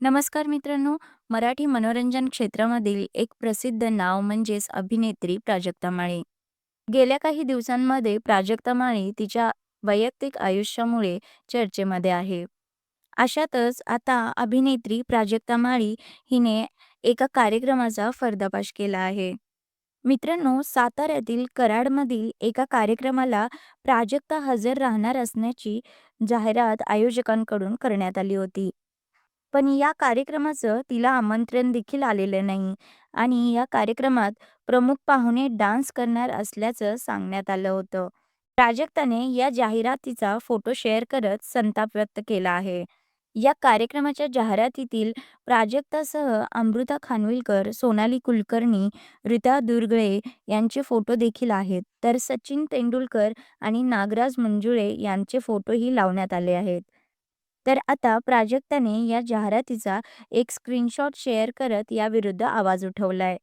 नमस्कार मित्रांनो, मराठी मनोरंजन क्षेत्रामधील एक प्रसिद्ध नाव म्हणजेच अभिनेत्री प्राजक्ता माळी. गेल्या काही दिवसांमध्ये प्राजक्ता माळी तिच्या वैयक्तिक आयुष्यामुळे चर्चेमध्ये आहे. अशातच आता अभिनेत्री प्राजक्ता माळी हिने एका कार्यक्रमाचा फर्दापाश केला आहे. मित्रांनो, साताऱ्यातील कराडमधील एका कार्यक्रमाला प्राजक्ता हजर राहणार असण्याची जाहिरात आयोजकांकडून करण्यात आली होती. पण या कार्यक्रमाचं तिला आमंत्रण देखील आलेलं नाही आणि या कार्यक्रमात प्रमुख पाहुणे डान्स करणार असल्याचं सांगण्यात आलं होतं. प्राजक्ताने या जाहिरातीचा फोटो शेअर करत संताप व्यक्त केला आहे. या कार्यक्रमाच्या जाहिरातीतील प्राजक्तासह अमृता खानविलकर, सोनाली कुलकर्णी, रिता दुर्गळे यांचे फोटो देखील आहेत. तर सचिन तेंडुलकर आणि नागराज मंजुळे यांचे फोटोही लावण्यात आले आहेत. तर आता प्राजक्ताने या जाहिरातीचा एक स्क्रीनशॉट शेअर करत याविरुद्ध आवाज उठवलाय.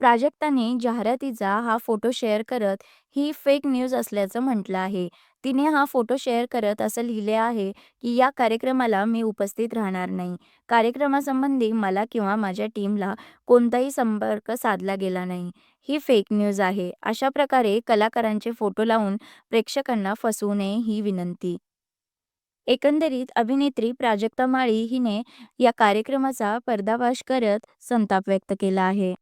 प्राजक्ताने जाहिरातीचा हा फोटो शेअर करत ही फेक न्यूज असल्याचं म्हटलं आहे. तिने हा फोटो शेअर करत असं लिहिले आहे की या कार्यक्रमाला मी उपस्थित राहणार नाही. कार्यक्रमासंबंधी मला किंवा माझ्या टीमला कोणताही संपर्क साधला गेला नाही. ही फेक न्यूज आहे. अशा प्रकारे कलाकारांचे फोटो लावून प्रेक्षकांना फसवू नये ही विनंती. एकंदरीत अभिनेत्री प्राजक्ता माळी हिने या कार्यक्रमाचा पर्दाफाश करत संताप व्यक्त केला आहे.